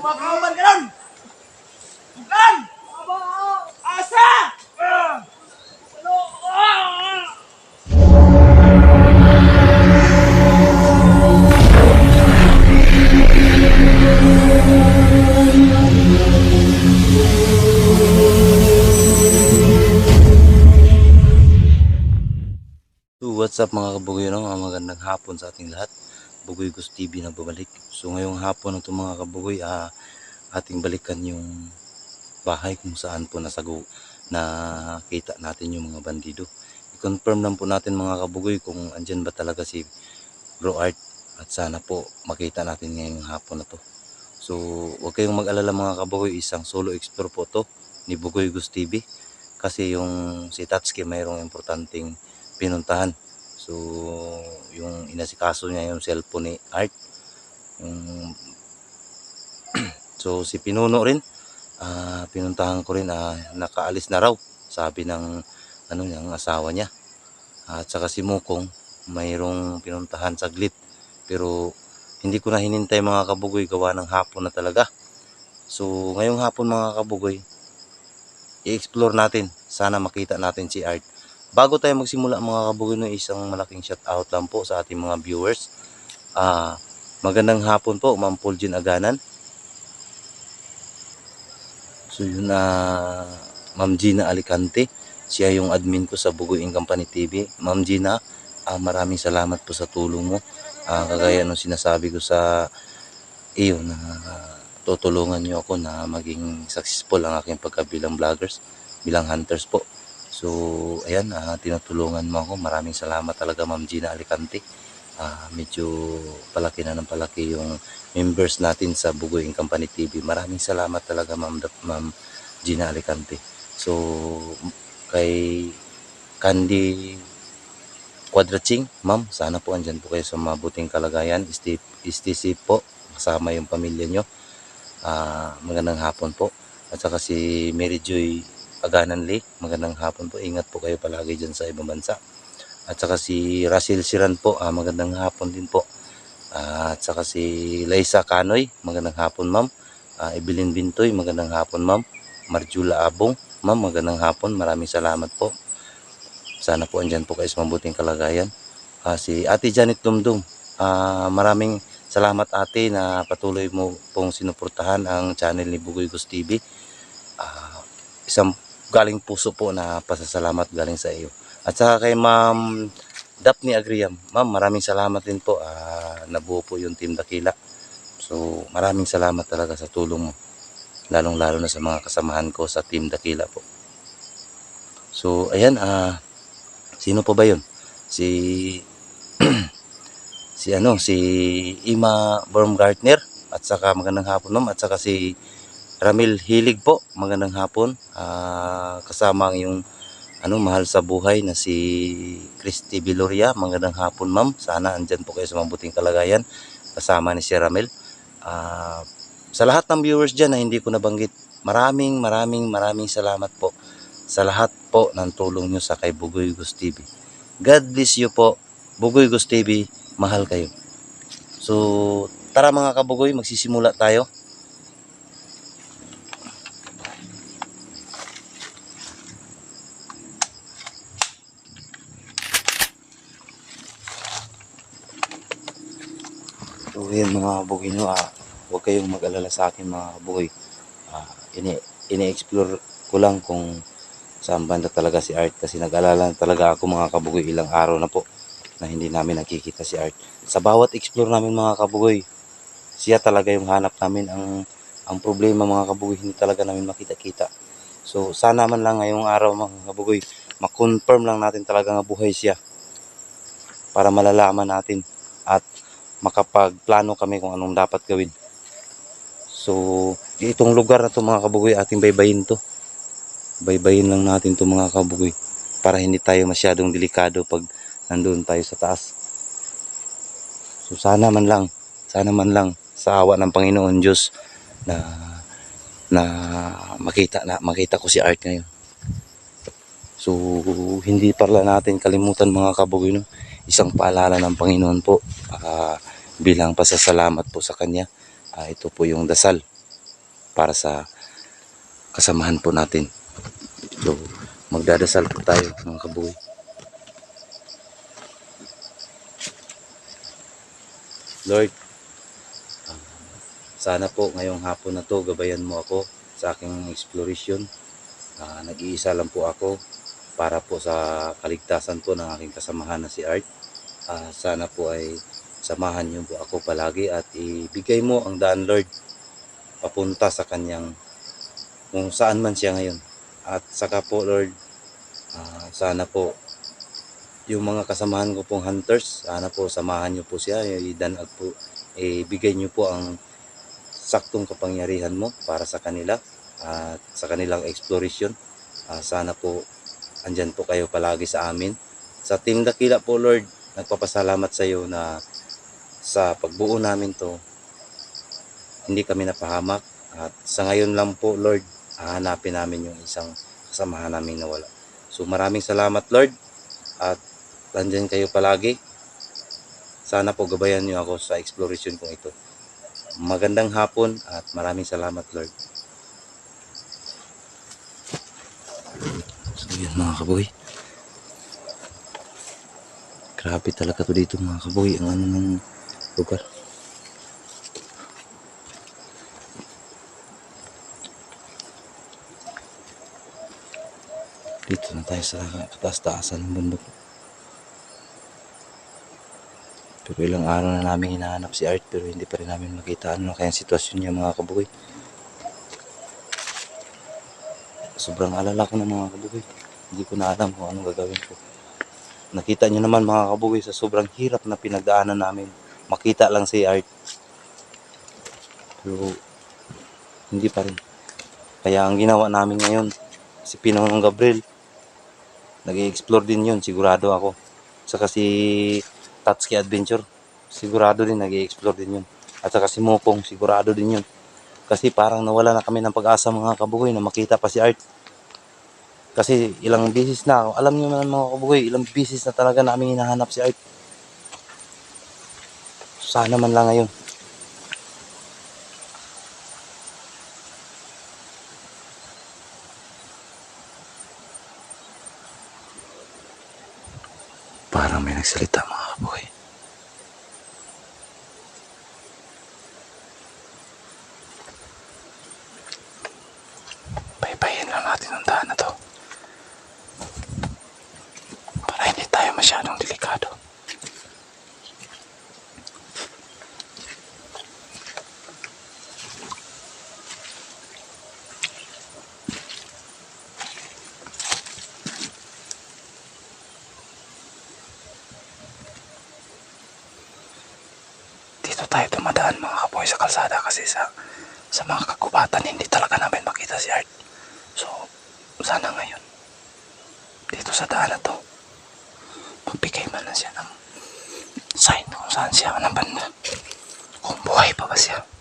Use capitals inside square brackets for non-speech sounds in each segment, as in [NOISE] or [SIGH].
Mga kauban ganun? Bukan! Asa? Ah! So, what's up mga kabugoy, no? Magandang hapon sa ating lahat. Bugoy Gus TV na babalik. So, ngayong hapon ito mga kabugoy, ah, ating balikan yung bahay kung saan po nasago na kita natin yung mga bandido. I-confirm lang po natin mga kabugoy kung andyan ba talaga si Bro Art at sana po makita natin ngayong hapon na to. So, huwag kayong mag-alala mga kabugoy, isang solo explore po to ni Bugoy Gus TV kasi yung si Tatsuki mayroong importanteng pinuntahan. So, yung inasikaso niya yung cellphone ni Art. Yung [CLEARS THROAT] so, si Pinuno rin, ah, pinuntahan ko rin, ah, nakaalis na raw, sabi ng ano niya, asawa niya. At saka si Mukong, mayroong pinuntahan saglit. Pero, hindi ko na hinintay mga kabugoy, gawa ng hapon na talaga. So, ngayong hapon mga kabugoy, i-explore natin. Sana makita natin si Art. Bago tayo magsimula mga kabugoy, no, isang malaking shout out lang po sa ating mga viewers. Ah, magandang hapon po, Ma'am Pauljean Aganan. So yun na Ma'am Gina Alicante. Siya yung admin ko sa Bugoy Company TV. Ma'am Gina, ah, maraming salamat po sa tulong mo. Ah, kagaya nung sinasabi ko sa iyo na tutulungan niyo ako na maging successful ang aking pagkabilang vloggers, bilang hunters po. So, ayan, ah, tinutulungan mo ako. Maraming salamat talaga, Ma'am Gina Alicante. Ah, medyo palaki na ng palaki yung members natin sa Bugoy Company TV. Maraming salamat talaga, Ma'am, Ma'am Gina Alicante. So, kay Candy Quadraching, Ma'am, sana po andyan po kayo sa mabuting kalagayan. Stay, stay po, kasama yung pamilya nyo. Ah, magandang hapon po. At saka si Mary Joy Aganan Lee, magandang hapon po. Ingat po kayo palagi dyan sa ibang bansa. At saka si Russell Siran po, ah, magandang hapon din po. Ah, at saka si Liza Canoy, magandang hapon ma'am. Ah, Evelyn Bintoy, magandang hapon ma'am. Marjula Abong, ma'am, magandang hapon. Maraming salamat po. Sana po andyan po kayo sa mabuting kalagayan. Ah, si Ate Janet Dumdum, ah, maraming salamat ate na patuloy mo pong sinuportahan ang channel ni Bugoy Gus TV. Ah, isang galing puso po na pasasalamat galing sa iyo. At saka kay Ma'am Daphne Agriam. Ma'am, maraming salamat din po. Ah, nabuo po yung Team Dakila. So, maraming salamat talaga sa tulong mo. Lalong-lalo na sa mga kasamahan ko sa Team Dakila po. So, ayan. Ah, sino po ba yun? Si [CLEARS THROAT] si ano, si Ima Baumgartner at saka magandang hapon ma'am at saka si Ramil Hilig po, magandang hapon. Ah, kasama ang yung ano, mahal sa buhay na si Christy Viloria. Magandang hapon, ma'am. Sana andyan po kayo sa mabuting kalagayan. Kasama ni si Ramel. Ah, sa lahat ng viewers dyan na hindi ko nabanggit, maraming, maraming, maraming salamat po sa lahat po ng tulong nyo sa kay Bugoy Gus TV. God bless you po. Bugoy Gus TV, mahal kayo. So, tara mga kabugoy, magsisimula tayo. So yun mga kabugoy nyo, ah, huwag kayong mag-alala sa akin mga kabugoy. Ah, ini, ini-explore ko lang kung saan banda talaga si Art kasi nag-alala talaga ako mga kabugoy ilang araw na po na hindi namin nakikita si Art. Sa bawat explore namin mga kabugoy, siya talaga yung hanap namin ang ang problema mga kabugoy hindi talaga namin makita-kita. So sana man lang ngayong araw mga kabugoy, makonfirm lang natin talaga nga buhay siya para malalaman natin at makapagplano kami kung anong dapat gawin. So, itong lugar na to mga kabugoy, ating baybayin to. Baybayin lang natin to mga kabugoy para hindi tayo masyadong delikado pag nandun tayo sa taas. So sana man lang, sana man lang sa awa ng Panginoon Diyos na na makita na makita ko si Art ngayon. So hindi pala natin kalimutan mga kabugoy no. Isang paalala ng Panginoon po ah, bilang pasasalamat po sa kanya. Ah, ito po yung dasal para sa kasamahan po natin. So magdadasal po tayo mga kabugoy. Lord, ah, sana po ngayong hapon na to gabayan mo ako sa aking exploration. Ah, nag-iisa lang po ako para po sa kaligtasan po ng aking kasamahan na si Art. Ah, sana po ay samahan niyo po ako palagi at ibigay mo ang daan Lord papunta sa kanyang kung saan man siya ngayon. At saka po Lord, ah, sana po yung mga kasamahan ko pong hunters, sana po samahan niyo po siya, idanag po, ibigay niyo po ang saktong kapangyarihan mo para sa kanila at sa kanilang exploration. Ah, sana po andyan po kayo palagi sa amin. Sa Team Dakila po Lord, nagpapasalamat sa iyo na sa pagbuo namin to, hindi kami napahamak at sa ngayon lang po Lord, hahanapin namin yung isang kasamahan namin nawala. So maraming salamat Lord at Nandyan kayo palagi. Sana po gabayan niyo ako sa exploration kong ito. Magandang hapon at maraming salamat Lord. So yun mga kaboy. Grabe talaga to dito mga kaboy. Ang ano ng lugar. Dito na tayo sa kataas-taasan ng bundok. Pero ilang araw na namin hinahanap si Art pero hindi pa rin namin makita ano kaya sitwasyon niya mga kabugoy. Sobrang alala ko ng mga kabugoy. Hindi ko na alam kung anong gagawin ko. Nakita niyo naman mga kabugoy sa sobrang hirap na pinagdaanan namin. Makita lang si Art. Pero hindi pa rin. Kaya ang ginawa namin ngayon, si Pinong Gabriel, nag-explore din yun, sigurado ako. Saka si Tatsuki Adventure, sigurado din nag-explore din yun. At saka si Mopong, sigurado din yun. Kasi parang nawala na kami ng pag-asa mga kabugoy na makita pa si Art. Kasi ilang bisis na, alam niyo naman mga kabugoy, ilang bisis na talaga namin hinahanap si Art. Sana man lang ngayon. Parang may nagsalita mga masyadong delikado. Kung buhay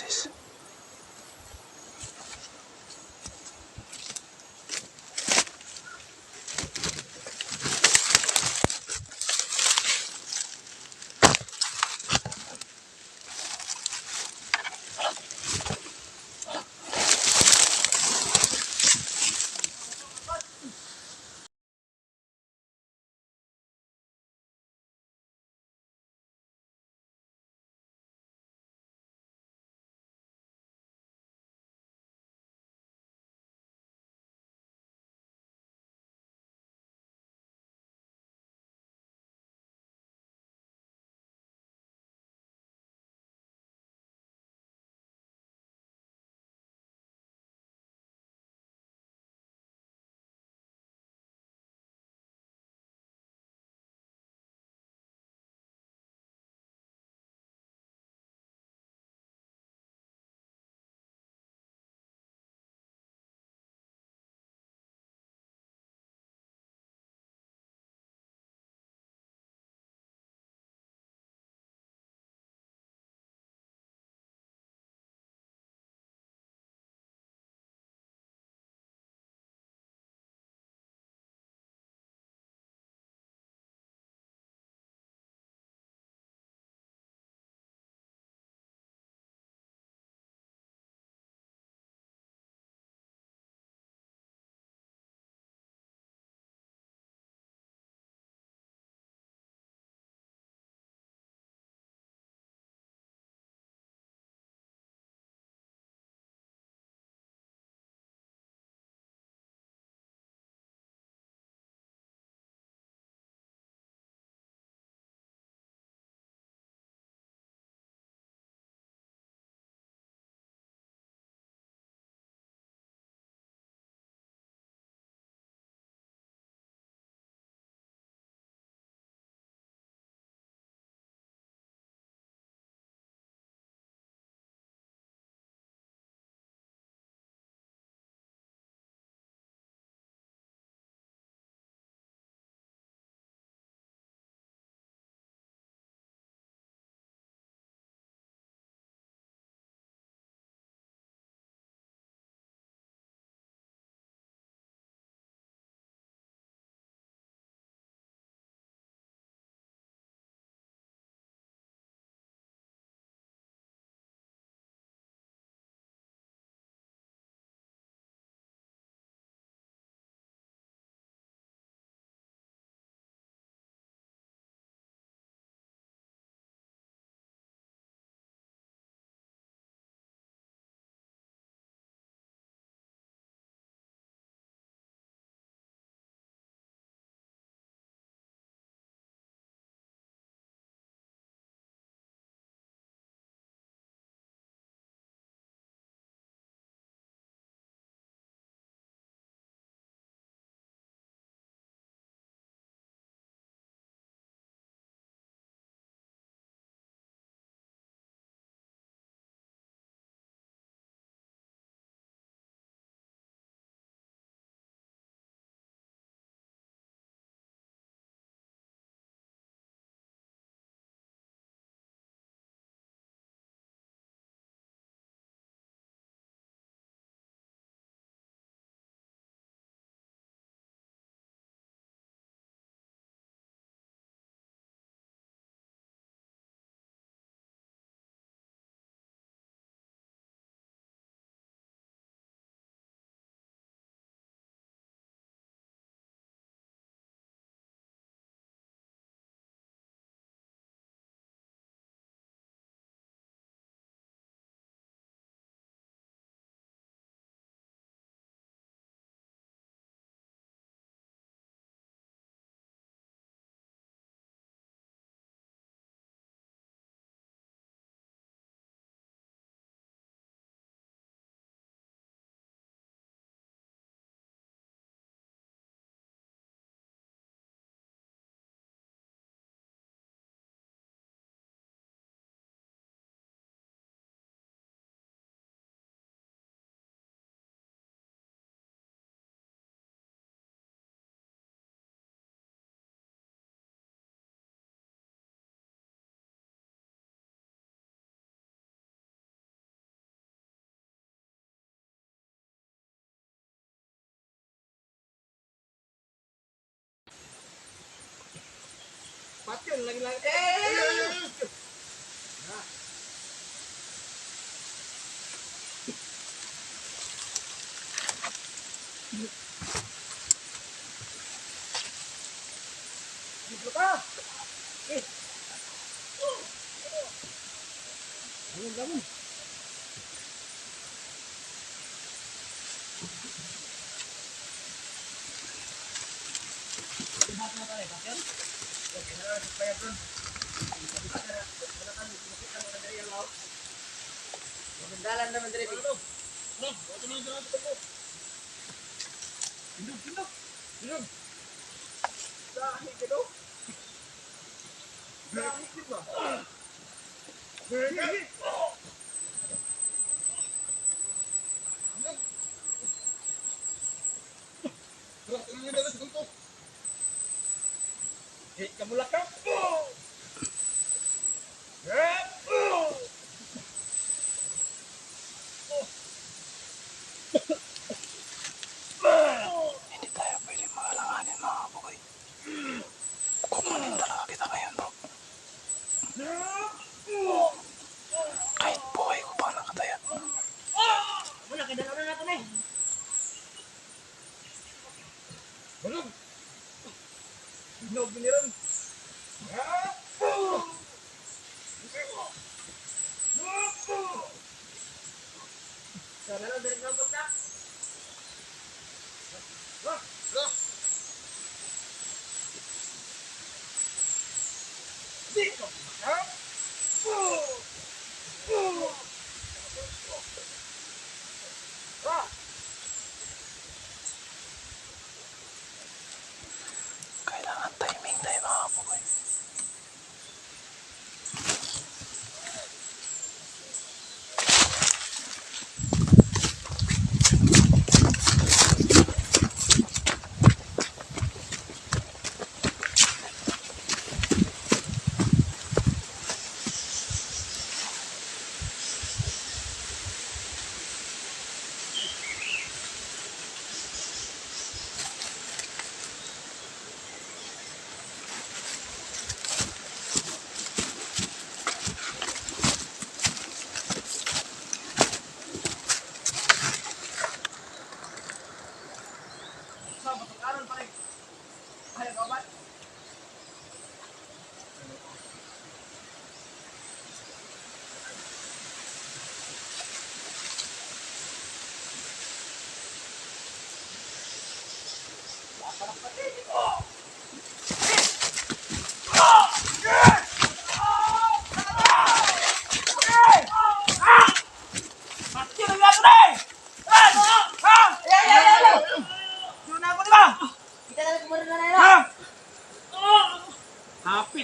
houses. lagi-lagi. Eh! Dalan naman dire. Ano? Ano? Ano naman dire sa tubo? Pindog, pindog. Pindog. Dahi ka do. Dahi ka ba? Dahi ka? Hit ka mula ka. Hey!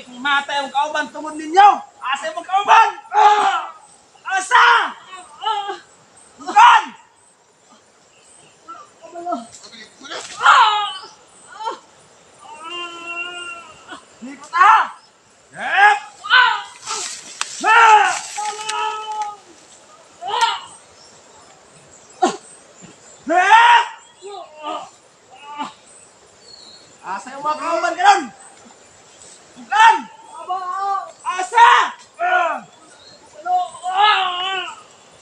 kung matay ang kauban tungod ninyo. Asa yung kauban? Ah!